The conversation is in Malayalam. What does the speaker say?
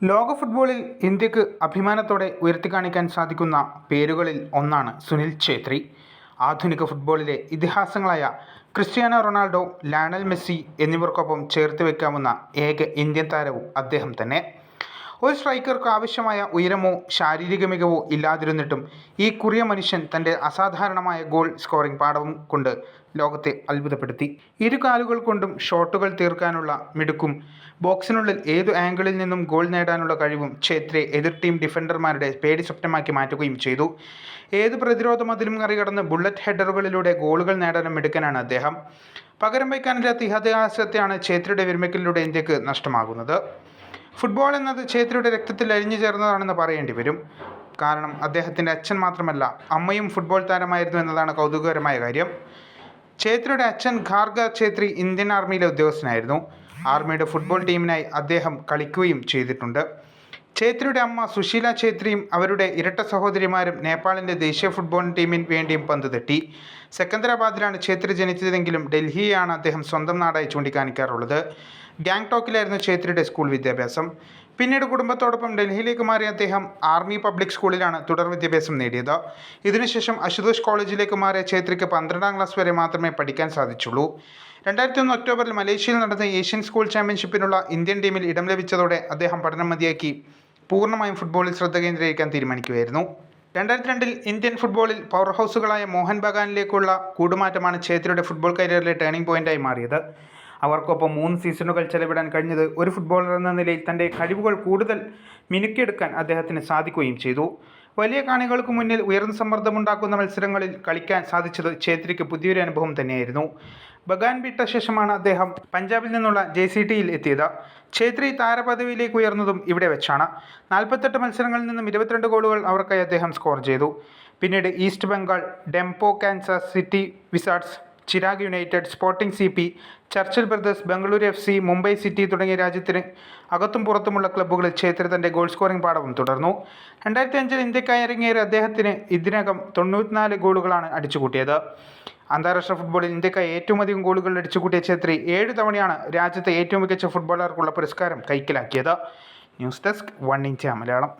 ലോക ഫുട്ബോളിൽ ഇന്ത്യയ്ക്ക് അഭിമാനത്തോടെ ഉയർത്തിക്കാണിക്കാൻ സാധിക്കുന്ന പേരുകളിൽ ഒന്നാണ് സുനിൽ ഛേത്രി. ആധുനിക ഫുട്ബോളിലെ ഇതിഹാസങ്ങളായ ക്രിസ്ത്യാനോ റൊണാൾഡോ ലയണൽ മെസ്സി എന്നിവർക്കൊപ്പം ചേർത്ത് വെക്കാവുന്ന ഏക ഇന്ത്യൻ താരവും അദ്ദേഹം തന്നെ. ഒരു സ്ട്രൈക്കർക്ക് ആവശ്യമായ ഉയരമോ ശാരീരിക മികവോ ഇല്ലാതിരുന്നിട്ടും ഈ കുറിയ മനുഷ്യൻ തന്റെ അസാധാരണമായ ഗോൾ സ്കോറിംഗ് പാഠവും കൊണ്ട് ലോകത്തെ അത്ഭുതപ്പെടുത്തി. ഇരു കാലുകൾ കൊണ്ടും ഷോട്ടുകൾ തീർക്കാനുള്ള മിടുക്കും ബോക്സിനുള്ളിൽ ഏതു ആംഗിളിൽ നിന്നും ഗോൾ നേടാനുള്ള കഴിവും ഛേത്രയെ എതിർ ടീം ഡിഫൻഡർമാരുടെ പേടി സ്വപ്നമാക്കി മാറ്റുകയും ചെയ്തു. ഏത് പ്രതിരോധ മതിലും മറികടന്ന് ബുള്ളറ്റ് ഹെഡറുകളിലൂടെ ഗോളുകൾ നേടാനും മിടുക്കനാണ് അദ്ദേഹം. പകരം വയ്ക്കാനില്ലാത്ത ഇതിഹാസത്തെയാണ് ഛേത്രിയുടെ വിരമിക്കലിലൂടെ ഇന്ത്യയ്ക്ക് നഷ്ടമാകുന്നത്. ഫുട്ബോൾ എന്നത് ഛേത്രിയുടെ രക്തത്തിൽ അലിഞ്ഞു ചേർന്നതാണെന്ന് പറയേണ്ടി വരും. കാരണം അദ്ദേഹത്തിന്റെ അച്ഛൻ മാത്രമല്ല അമ്മയും ഫുട്ബോൾ താരമായിരുന്നു എന്നതാണ് കൗതുകകരമായ കാര്യം. ഛേത്രിയുടെ അച്ഛൻ ഖാർഗ ഛേത്രി ഇന്ത്യൻ ആർമിയിലെ ഉദ്യോഗസ്ഥനായിരുന്നു. ആർമിയുടെ ഫുട്ബോൾ ടീമിനായി അദ്ദേഹം കളിക്കുകയും ചെയ്തിട്ടുണ്ട്. ഛേത്രിയുടെ അമ്മ സുശീല ഛേത്രിയും അവരുടെ ഇരട്ട സഹോദരിമാരും നേപ്പാളിന്റെ ദേശീയ ഫുട്ബോൾ ടീമിന് വേണ്ടിയും പന്ത് തട്ടി. സെക്കന്ദരാബാദിലാണ് ഛേത്രി ജനിച്ചതെങ്കിലും ഡൽഹിയാണ് അദ്ദേഹം സ്വന്തം നാടായി ചൂണ്ടിക്കാണിക്കാറുള്ളത്. ഗാങ്ടോക്കിലായിരുന്നു ഛേത്രിയുടെ സ്കൂൾ വിദ്യാഭ്യാസം. പിന്നീട് കുടുംബത്തോടൊപ്പം ഡൽഹിയിലേക്ക് മാറിയ അദ്ദേഹം ആർമി പബ്ലിക് സ്കൂളിലാണ് തുടർ വിദ്യാഭ്യാസം നേടിയത്. ഇതിനുശേഷം അശുതോഷ് കോളേജിലേക്ക് മാറിയ ഛേത്രിക്ക് പന്ത്രണ്ടാം ക്ലാസ് വരെ മാത്രമേ പഠിക്കാൻ സാധിച്ചുള്ളൂ. രണ്ടായിരത്തി ഒന്ന് ഒക്ടോബറിൽ മലേഷ്യയിൽ നടന്ന ഏഷ്യൻ സ്കൂൾ ചാമ്പ്യൻഷിപ്പിനുള്ള ഇന്ത്യൻ ടീമിൽ ഇടം ലഭിച്ചതോടെ അദ്ദേഹം പഠനം മതിയാക്കി പൂർണമായും ഫുട്ബോളിൽ ശ്രദ്ധ കേന്ദ്രീകരിക്കാൻ തീരുമാനിക്കുകയായിരുന്നു. രണ്ടായിരത്തി രണ്ടിൽ ഇന്ത്യൻ ഫുട്ബോളിൽ പവർ ഹൗസുകളായ മോഹൻ ബഗാനിലേക്കുള്ള കൂടുമാറ്റമാണ് ഛേത്രിയുടെ ഫുട്ബോൾ കരിയറിലെ ടേണിംഗ് പോയിന്റായി മാറിയത്. അവർക്കൊപ്പം മൂന്ന് സീസണുകൾ ചെലവിടാൻ കഴിഞ്ഞത് ഒരു ഫുട്ബോളർ എന്ന നിലയിൽ തന്റെ കഴിവുകൾ കൂടുതൽ മിനുക്കിയെടുക്കാൻ അദ്ദേഹത്തിന് സാധിക്കുകയും ചെയ്തു. വലിയ കാണികൾക്ക് മുന്നിൽ ഉയർന്ന സമ്മർദ്ദമുണ്ടാക്കുന്ന മത്സരങ്ങളിൽ കളിക്കാൻ സാധിച്ചത് ഛേത്രിക്ക് പുതിയൊരു അനുഭവം തന്നെയായിരുന്നു. ബഗാൻ വിട്ട ശേഷമാണ് അദ്ദേഹം പഞ്ചാബിൽ നിന്നുള്ള ജെ സി ടിയിൽ എത്തിയത്. ഛേത്രി താരപദവിയിലേക്ക് ഉയർന്നതും ഇവിടെ വെച്ചാണ്. നാൽപ്പത്തെട്ട് മത്സരങ്ങളിൽ നിന്നും ഇരുപത്തിരണ്ട് ഗോളുകൾ അവർക്കായി അദ്ദേഹം സ്കോർ ചെയ്തു. പിന്നീട് East Bengal Dempo Kansas City Wizards Chirag United Sporting C P Churchill Brothers Bengaluru F C Mumbai City തുടങ്ങിയ രാജ്യത്തിന് അകത്തും പുറത്തുമുള്ള ക്ലബ്ബുകളിൽ ഛേത്രി തന്റെ ഗോൾ സ്കോറിംഗ് പാഠവും തുടർന്നു. രണ്ടായിരത്തി അഞ്ചിൽ ഇന്ത്യക്കായി ഇറങ്ങിയ അദ്ദേഹത്തിന് ഇതിനകം തൊണ്ണൂറ്റിനാല് ഗോളുകളാണ് അടിച്ചുകൂട്ടിയത്. അന്താരാഷ്ട്ര ഫുട്ബോളിൽ ഇന്ത്യക്കായി ഏറ്റവും അധികം ഗോളുകൾ അടിച്ചുകൂട്ടിയ ഛേത്രി ഏഴ് തവണയാണ് രാജ്യത്തെ ഏറ്റവും മികച്ച ഫുട്ബോളർക്കുള്ള പുരസ്കാരം കൈക്കലാക്കിയത്. News desk one inch Malayalam.